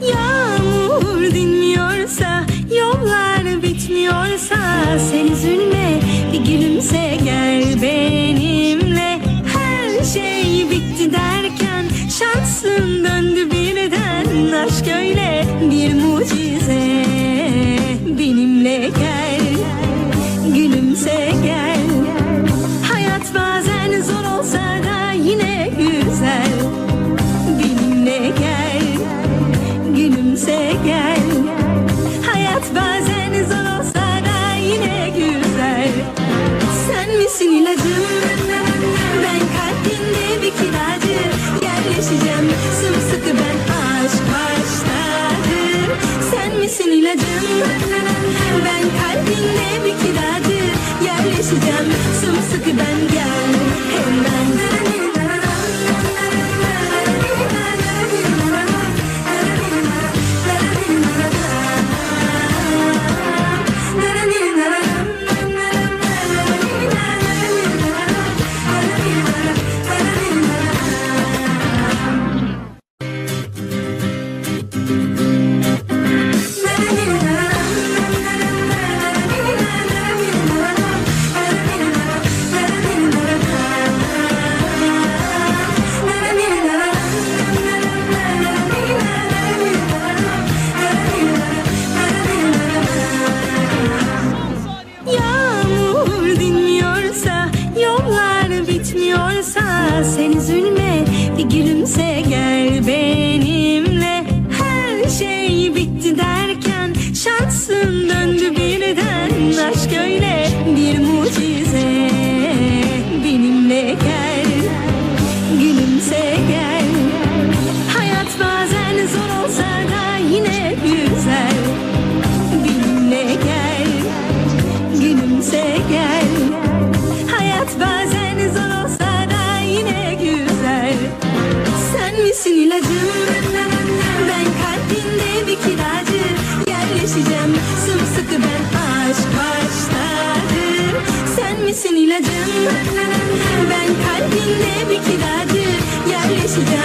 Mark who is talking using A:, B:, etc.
A: Yağmur dinmiyorsa, yollar bitmiyorsa sen üzülme. Benimle. Her şey bitti derken şansın döndü bir do bem. misin ilacım? Ben kalbinde bir kiracı yerleşeceğim sımsıkı ben aşk başladı. Sen misin ilacım? Ben kalbinde bir kiracı yerleşeceğim.